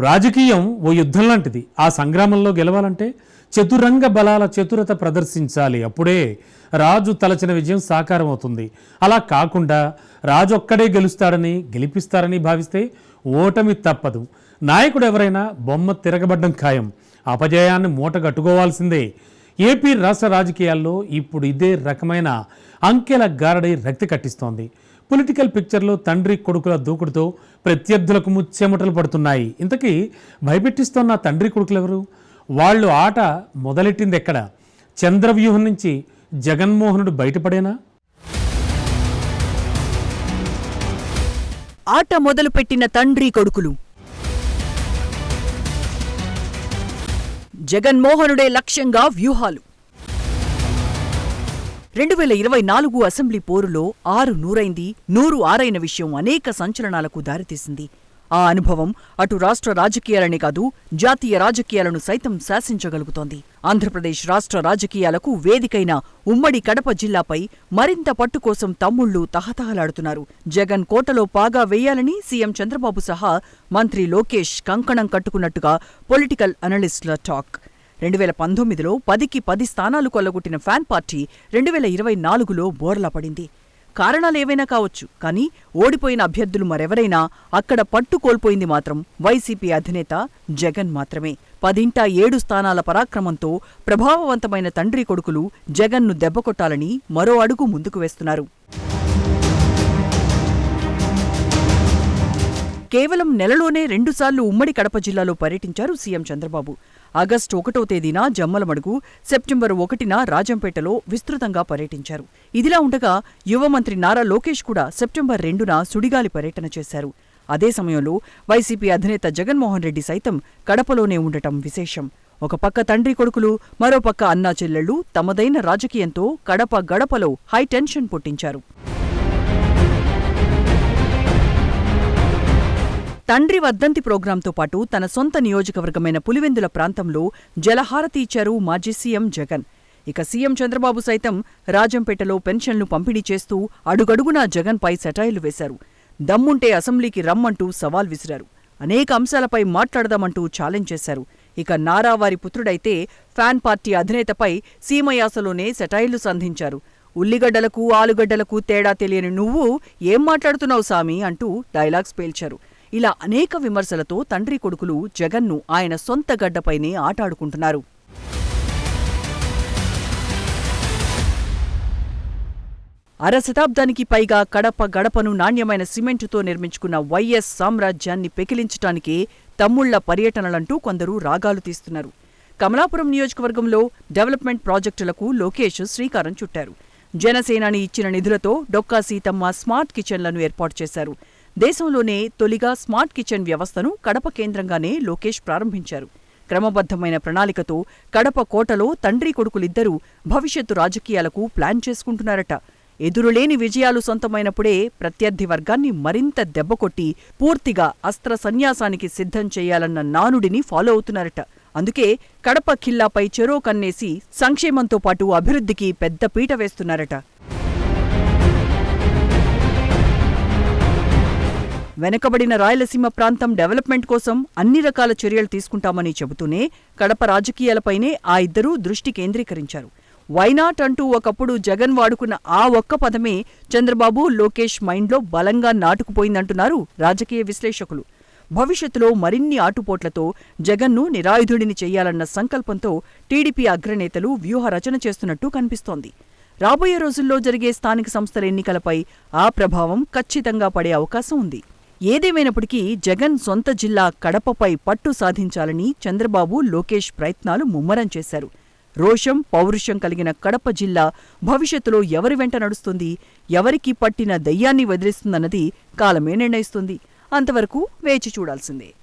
రాజకీయం ఓ యుద్ధం లాంటిది. ఆ సంగ్రామంలో గెలవాలంటే చతురంగ బలాల చతురత ప్రదర్శించాలి. అప్పుడే రాజు తలచిన విజయం సాకారం అవుతుంది అలా కాకుండా రాజు ఒక్కడే గెలుస్తాడని గెలిపిస్తారని భావిస్తే ఓటమి తప్పదు. నాయకుడు ఎవరైనా బొమ్మ తిరగబడ్డం ఖాయం. అపజయాన్ని మూటగట్టుకోవాల్సిందే. ఏపీ రాష్ట్ర రాజకీయాల్లో ఇప్పుడు ఇదే రకమైన అంకెల గారడై రక్తి కట్టిస్తోంది. పొలిటికల్ పిక్చర్లో తండ్రి కొడుకుల దూకుడుతో ప్రత్యర్థులకు ముచ్చెమటలు పడుతున్నాయి. ఇంతకీ భయపెట్టిస్తున్న తండ్రి కొడుకులు ఎవరు వాళ్ళు ఆట మొదలెట్టింది ఎక్కడ చంద్రవ్యూహం నుంచి జగన్మోహనుడు బయటపడేనా? ఆట మొదలుపెట్టిన తండ్రి కొడుకులు. జగన్మోహనుడే లక్ష్యంగా వ్యూహాలు. రెండు వేల ఇరవై నాలుగు అసెంబ్లీ పోరులో ఆరు నూరైంది నూరు ఆరైన విషయం అనేక సంచలనాలకు దారితీసింది. ఆ అనుభవం అటు రాష్ట్ర రాజకీయాలనే కాదు జాతీయ రాజకీయాలను సైతం శాసించగలుగుతోంది. ఆంధ్రప్రదేశ్ రాష్ట్ర రాజకీయాలకు వేదికైన ఉమ్మడి కడప జిల్లాపై మరింత పట్టు కోసం తమ్ముళ్ళు తహతహలాడుతున్నారు. జగన్ కోటలో పాగా వేయాలని సీఎం చంద్రబాబు సహా మంత్రి లోకేష్ కంకణం కట్టుకున్నట్టుగా పొలిటికల్ అనలిస్టుల టాక్. రెండు వేల పంతొమ్మిదిలో పదికి పది స్థానాలు కొల్లగొట్టిన ఫ్యాన్ పార్టీ రెండు వేల ఇరవై నాలుగులో బోర్లా పడింది. కారణాలేవైనా కావచ్చు కానీ ఓడిపోయిన అభ్యర్థులు మరెవరైనా అక్కడ పట్టు కోల్పోయింది మాత్రం వైసీపీ అధినేత జగన్ మాత్రమే. పదింటా ఏడు స్థానాల పరాక్రమంతో ప్రభావవంతమైన తండ్రి కొడుకులు జగన్ను దెబ్బకొట్టాలని మరో అడుగు ముందుకు వేస్తున్నారు. కేవలం నెలలోనే రెండుసార్లు ఉమ్మడి కడప జిల్లాలో పర్యటించారు సీఎం చంద్రబాబు. ఆగస్టు ఒకటో తేదీన జమ్మలమడుగు సెప్టెంబర్ ఒకటిన రాజంపేటలో విస్తృతంగా పర్యటించారు. ఇదిలా ఉండగా యువ మంత్రి నారా లోకేష్ కూడా సెప్టెంబర్ రెండున సుడిగాలి పర్యటన చేశారు. అదే సమయంలో వైసీపీ అధినేత జగన్మోహన్ రెడ్డి సైతం కడపలోనే ఉండటం విశేషం. ఒక పక్క తండ్రి కొడుకులు మరోపక్క అన్నా చెల్లెళ్ళు తమదైన రాజకీయంతో కడప గడపలో హై టెన్షన్ పుట్టించారు. తండ్రి వర్ధంతి ప్రోగ్రాంతో పాటు తన సొంత నియోజకవర్గమైన పులివెందుల ప్రాంతంలో జలహారతి ఇచ్చారు మాజీ సీఎం జగన్. ఇక సీఎం చంద్రబాబు సైతం రాజంపేటలో పెన్షన్లు పంపిణీ చేస్తూ అడుగడుగునా జగన్పై సెటాయిలు వేశారు. దమ్ముంటే అసెంబ్లీకి రమ్మంటూ సవాల్ విసిరారు. అనేక అంశాలపై మాట్లాడదామంటూ ఛాలెంజ్ చేశారు. ఇక నారా వారి పుత్రుడైతే ఫ్యాన్ పార్టీ అధినేతపై సీమయాసలోనే సెటైళ్ళు సంధించారు. ఉల్లిగడ్డలకు ఆలుగడ్డలకు తేడా తెలియని నువ్వు ఏం మాట్లాడుతున్నావు సామి అంటూ డైలాగ్స్ పేల్చారు. ఇలా అనేక విమర్శలతో తండ్రి కొడుకులు జగన్ను ఆయన సొంత గడ్డపైనే ఆటాడుకుంటున్నారు. అర శతాబ్దానికి పైగా కడప గడపను నాణ్యమైన సిమెంటుతో నిర్మించుకున్న వైఎస్ సామ్రాజ్యాన్ని పెకిలించటానికే తమ్ముళ్ళ పర్యటనలంటూ కొందరు రాగాలు తీస్తున్నారు. కమలాపురం నియోజకవర్గంలో డెవలప్మెంట్ ప్రాజెక్టులకు లోకేష్ శ్రీకారం చుట్టారు. జనసేనాని ఇచ్చిన నిధులతో డొక్కా సీతమ్మ స్మార్ట్ కిచెన్లను ఏర్పాటు చేశారు. దేశంలోనే తొలిగా స్మార్ట్ కిచెన్ వ్యవస్థను కడప కేంద్రంగానే లోకేష్ ప్రారంభించారు. క్రమబద్ధమైన ప్రణాళికతో కడప కోటలో తండ్రి కొడుకులిద్దరూ భవిష్యత్తు రాజకీయాలకు ప్లాన్ చేసుకుంటున్నారట. ఎదురులేని విజయాలు సొంతమైనప్పుడే ప్రత్యర్థి వర్గాన్ని మరింత దెబ్బకొట్టి పూర్తిగా అస్త్ర సన్యాసానికి సిద్ధం చేయాలన్న నానుడిని ఫాలో అవుతున్నారట. అందుకే కడప ఖిల్లాపై చెరో కన్నేసి సంక్షేమంతో పాటు అభివృద్ధికి పెద్ద పీట వేస్తున్నారట. వెనకబడిన రాయలసీమ ప్రాంతం డెవలప్మెంట్ కోసం అన్ని రకాల చర్యలు తీసుకుంటామని చెబుతూనే కడప రాజకీయాలపైనే ఆ ఇద్దరూ దృష్టి కేంద్రీకరించారు. వైనాట్ అంటూ ఒకప్పుడు జగన్ వాడుకున్న ఆ ఒక్క పదమే చంద్రబాబు లోకేష్ మైండ్లో బలంగా నాటుకుపోయిందంటున్నారు రాజకీయ విశ్లేషకులు. భవిష్యత్తులో మరిన్ని ఆటుపోట్లతో జగన్ను నిరాయుధుడిని చేయాలన్న సంకల్పంతో టీడీపీ అగ్రనేతలు వ్యూహ రచన చేస్తున్నట్టు కనిపిస్తోంది. రాబోయే రోజుల్లో జరిగే స్థానిక సంస్థల ఎన్నికలపై ఆ ప్రభావం ఖచ్చితంగా పడే అవకాశం ఉంది. ఏదేమైనప్పటికీ జగన్ సొంత జిల్లా కడపపై పట్టు సాధించాలని చంద్రబాబు లోకేష్ ప్రయత్నాలు ముమ్మరం చేశారు. రోషం పౌరుషం కలిగిన కడప జిల్లా భవిష్యత్తులో ఎవరి వెంట నడుస్తుంది ఎవరికి పట్టిన దయ్యాన్ని వదిలిస్తుందన్నది కాలమే నిర్ణయిస్తుంది. అంతవరకు వేచి చూడాల్సిందే.